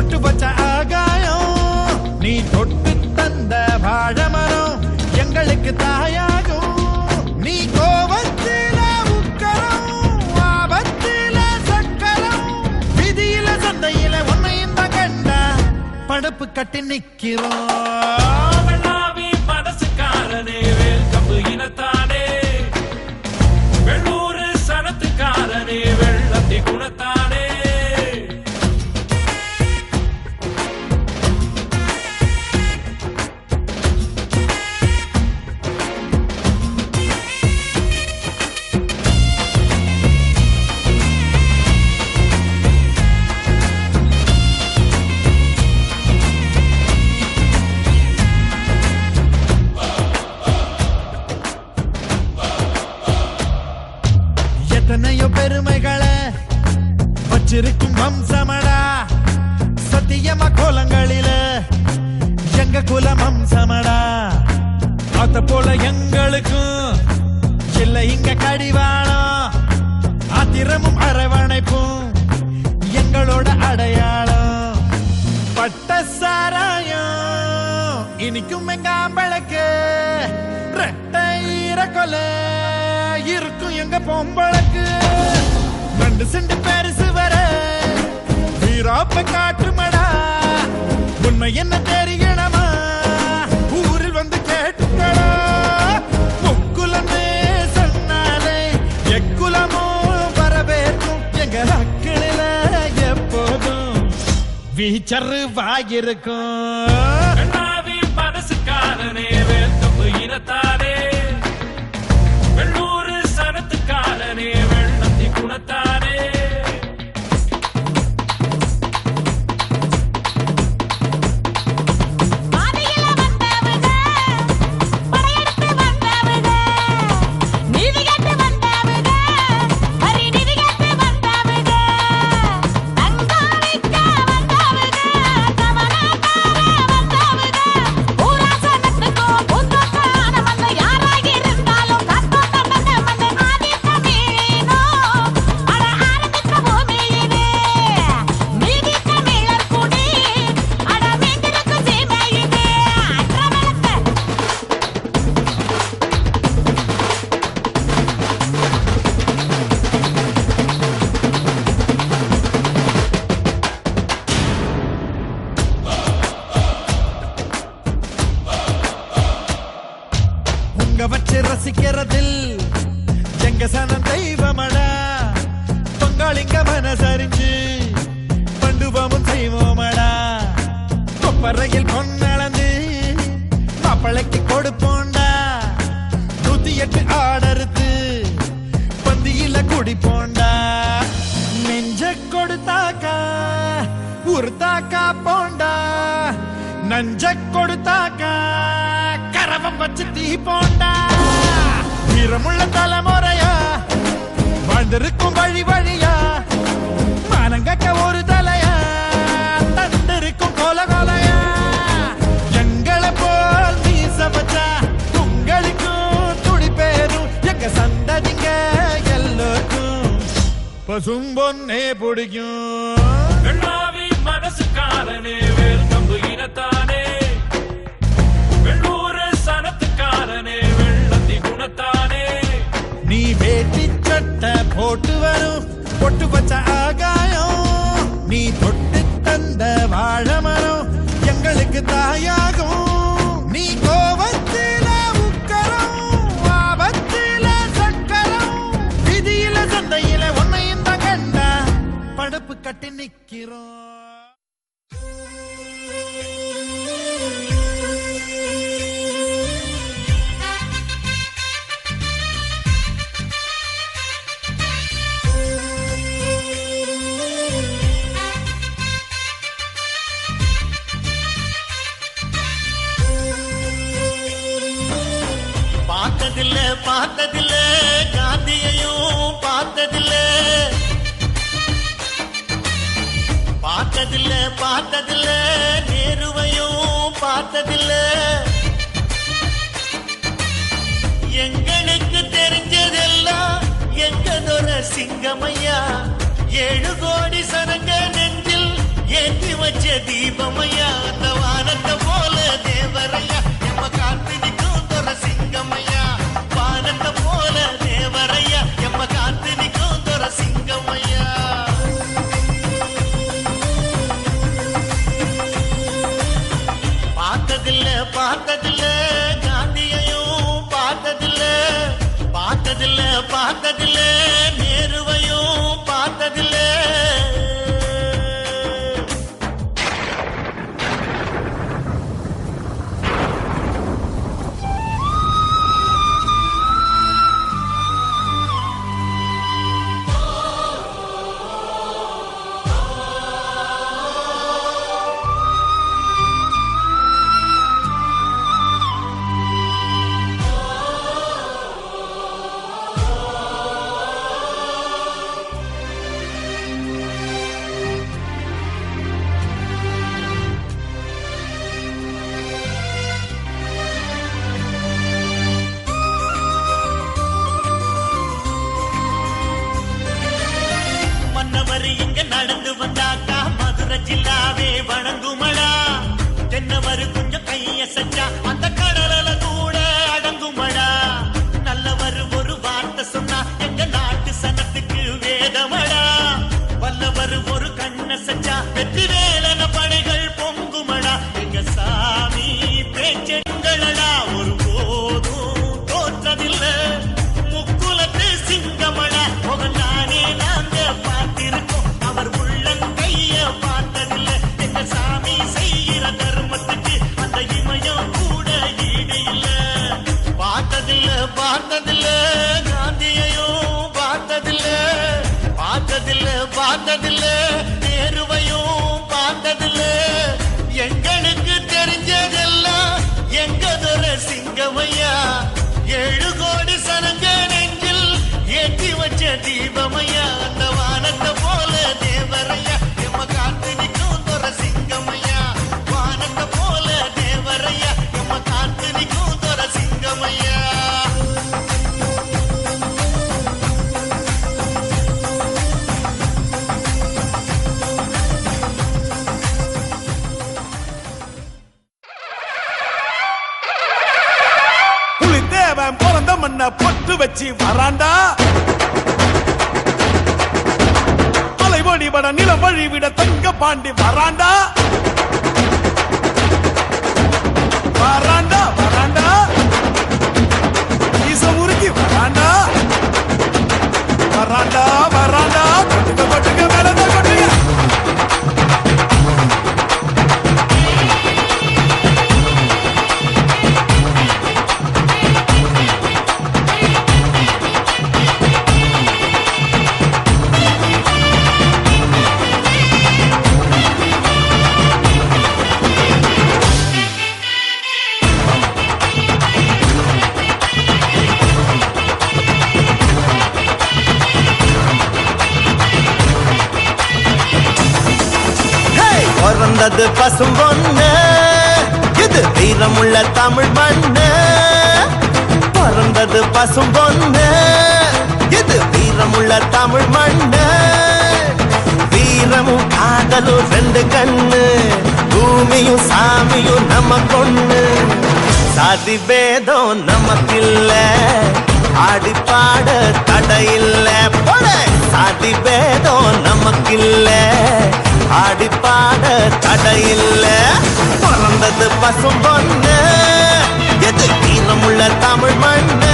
பொட்டு வச்ச ஆகாயம். நீ தொட்டு தந்த வாழமரம் எங்களுக்கு தாயாகும். நீ கோபத்தில உக்கரம் ஆபத்தில சக்கரம். விதியில சந்தையில உன்னையும் தான் கண்டா கட்டி நிக்கிறோம். பெருமைகளை வச்சிருக்கும் வம்சமடா. சத்தியமா கோலங்களில எங்க குலம் வம்சமடா அத போல எங்களுக்கும் இல்லை இங்க கடிவாளம். ஆத்திரமும் அரவணைப்பும் எங்களோட அடையாளம். பட்ட சாராயம் இனிக்கும் எங்க ஆம்பளுக்கு ரெட்டை கொலை இருக்கும் எங்க பொம்பளுக்கு. ரெண்டு செண்டு பெருசு வர. வீராப்ப காட்டுமடா. உண்மை என்ன தெரியணமா? ஊரில் வந்து கேட்டுக்கடா. முக்குலமே சொன்னாலே எக்குலமோ வரவேற்கும். எங்க அக்கிளில எப்போதும் வீச்சரு வாயிருக்கும் வச்சு ரசிக்கிறதில் எங்க சனம் தெய்வமடா. பொங்காளிங்க மனசரிஞ்சு பண்டுபமும் செய்வோமடா. கொப்பரையில் பொன்னளந்து மாப்பிளைக்கு கொடுப்போண்டா. நூத்தி எட்டு ஆடறுத்து பந்தியில குடிப்போண்டா. நெஞ்ச கொடுத்தாக்கா உருத்தாக்கா போண்டா. நஞ்ச கொடுத்தாக்கா கரவம் வச்சு தீ போண்டா. வீரமுள்ள தலைமுறையா வாழ்ந்திருக்கும் வழி வழியா மானங்கக்க ஒரு தலையா தந்திருக்கும் கோல கோலையா. எங்களை போல் மீச வச்சா உங்களுக்கும் துடி பேரும் எங்க சந்ததிங்க எல்லோருக்கும் பசும் பொன்னே பிடிக்கும். மனசுக்காரனே வேல் கம்பு இனத்தானே. வெள்ளூர் சனத்துக்காரனே வெள்ளத்தி குணத்தானே வேட்டி சட்டை போட்டு வரும். பொட்டு பச்ச ஆகாயம். நீ தொட்டு தந்த வாழமரம் எங்களுக்கு தாயாகும். நீ கோபத்தில உக்கரம் ஆபத்தில சக்கரம். விதியில சந்தையில உன்னையும் தான் கண்டா படுப்பு கட்டி நிக்கிறோம். பார்த்ததில்ல காந்தியையும் பார்த்ததில்ல. பார்த்ததில்ல பார்த்ததில்ல நேருவையும் பார்த்ததில்ல. எங்களுக்கு தெரிஞ்சதெல்லாம் எங்கதொரு சிங்கமையா? ஏழு கோடி சரங்க நெஞ்சில் ஏற்றி வச்ச தீபமையா? அந்த வானத்தை போல தேவரையா? पर कुंज कई सच्चा। வச்சு வராண்டா? அலைவடி வட நிலம் வழிவிட தங்க பாண்டி வராண்டா? வராண்டா வராண்டா? ஈச உருக்கி வராண்டா வராண்டா? வரா வந்தது பசும் பொண்ணு. இது வீரமுள்ள தமிழ் மண்ணு. பிறந்தது பசும் பொண்ணு. இது வீரமுள்ள தமிழ் மண்ணு. வீரமும் காதலும் ரெண்டு கண்ணு. பூமியும் சாமியும் நம்ம கொண்ணு சாதி பேதம் நமக்கில்ல. ஆடி பாட தடையில்லை சாதி பேதம் நமக்கில்ல. ஆடி பாட தடையில்ல. பிறந்தது பசும் பொண்ணு எது வீரமுள்ள தமிழ் மண்ணு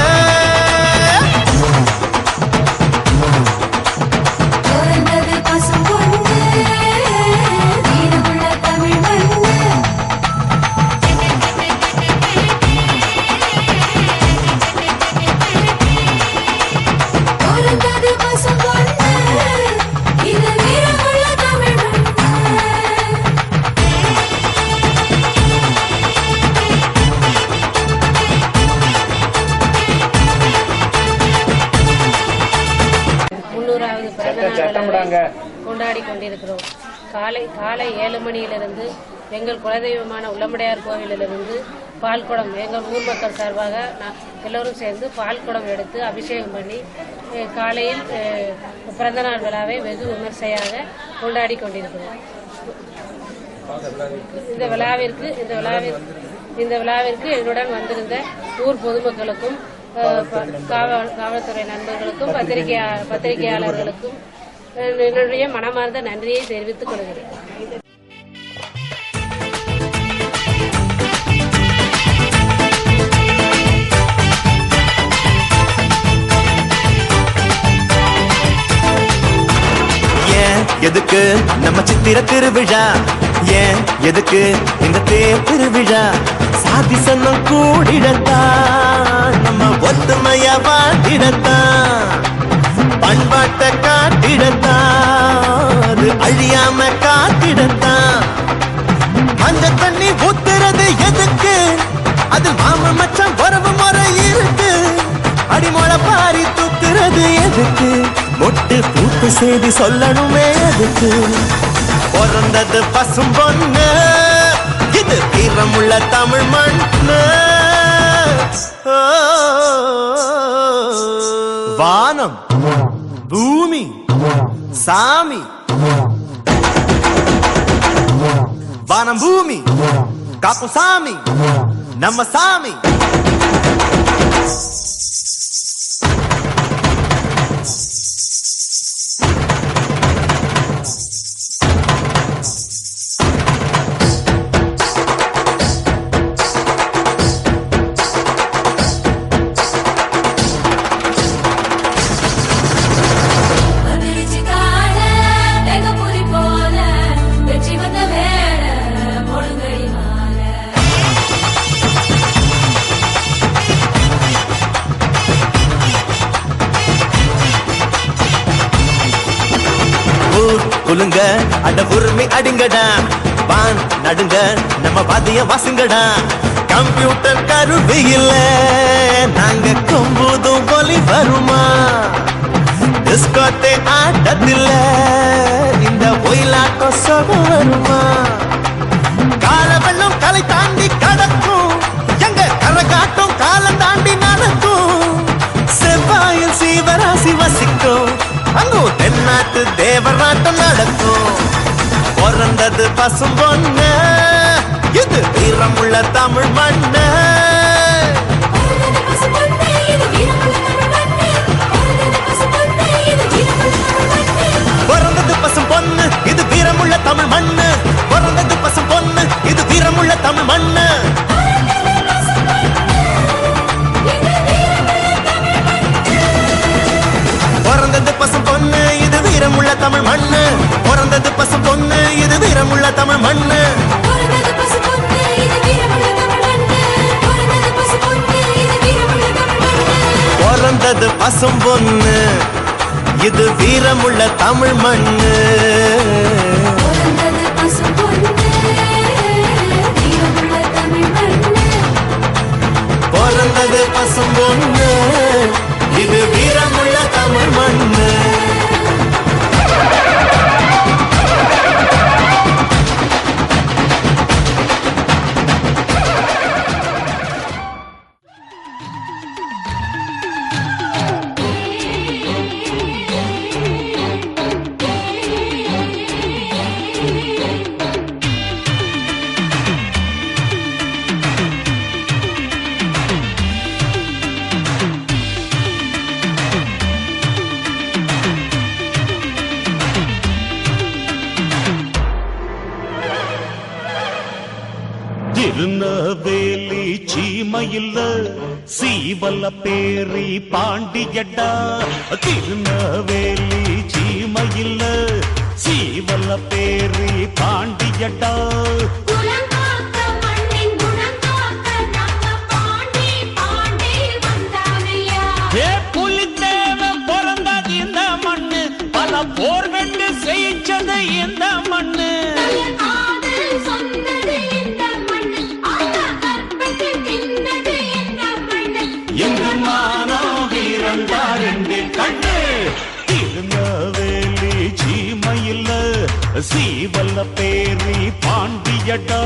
காலை காலை ஏழு மணியிலிருந்து எங்கள் குலதெய்வமான உள்ளமுடையார் கோவிலிலிருந்து பால்குடம் எங்கள் ஊர் மக்கள் சார்பாக நான் எல்லோரும் சேர்ந்து பால்குடம் எடுத்து அபிஷேகம் பண்ணி காலையில் பிறந்தநாள் விழாவை வெகு விமர்சையாக கொண்டாடி கொண்டிருக்கிறோம். இந்த விழாவிற்கு இந்த விழாவிற்கு இந்த விழாவிற்கு என்னுடன் வந்திருந்த ஊர் பொதுமக்களுக்கும் காவல் காவல்துறை நண்பர்களுக்கும் பத்திரிகையா பத்திரிகையாளர்களுக்கும் என்னுடைய மனமார்ந்த நன்றியை தெரிவித்துக் கொள்கிறேன். ஏன் எதுக்கு நம்ம சித்திர திருவிழா? ஏன் எதுக்கு இந்த தேர் திருவிழா? சாதி சன்னம் கூடிடத்தான். நம்ம ஒத்துமையா வாழ்ந்திடத்தான். பண்பாட்டை காத்திடத்தான். அழியாம காத்திடத்தான். அந்த தண்ணி ஊத்துறது எதுக்கு? அது மாம மச்சம் உறவு முறை இருக்கு. அடிமொழ பாரி தூக்குறது எதுக்கு? மொட்டு பூத்து செய்தி சொல்லணுமே எதுக்கு? பிறந்தது பசும் பொண்ணு. இது தீரமுள்ள தமிழ் மண்ணு. Oh வானம் பூமி சாமி. வானம் பூமி காப்பு சாமி நம்ம சாமி. சொல்லுங்க. அட உரிமை அடிங்கடா. வான் நடுங்க. நம்ம வாதிய வாசுங்கடா. கம்ப்யூட்டர் கருவி இல்ல நாங்க கொம்புதும் ஒலி வருமா? டிஸ்கோத்தே ஆட்டத்தில் இந்த ஒயிலாட்டம் சொகம் வருமா கால கலைத்தான் தென்னாட்டு தேவராட்டம் நடக்கும். பிறந்தது பசும் பொண்ணு இது வீரமுள்ள தமிழ் பொண்ணு. இது வீரமுள்ள தமிழ் மண்ணு. பிறந்தது பசும் பொண்ணு இது வீரமுள்ள தமிழ் மண்ணு. பிறந்தது பசும் பொண்ணு இது வீரமுள்ள தமிழ் மண்ணு. தமிழ் மண்ணு. பிறந்தது பசு பொண்ணு இது வீரமுள்ள தமிழ் மண்ணு. பிறந்தது பசும் பொண்ணு இது வீரமுள்ள தமிழ் மண்ணு. பிறந்தது பசும் பொண்ணு இது வீரமுள்ள தமிழ் மண்ணு. திருநவேலி சீமையில் சீவல பேரி பாண்டியடா திருநவேலி சீமையில் சீவல பேரி பாண்டியடா குலங்காக்க பேரி பாண்டியடா.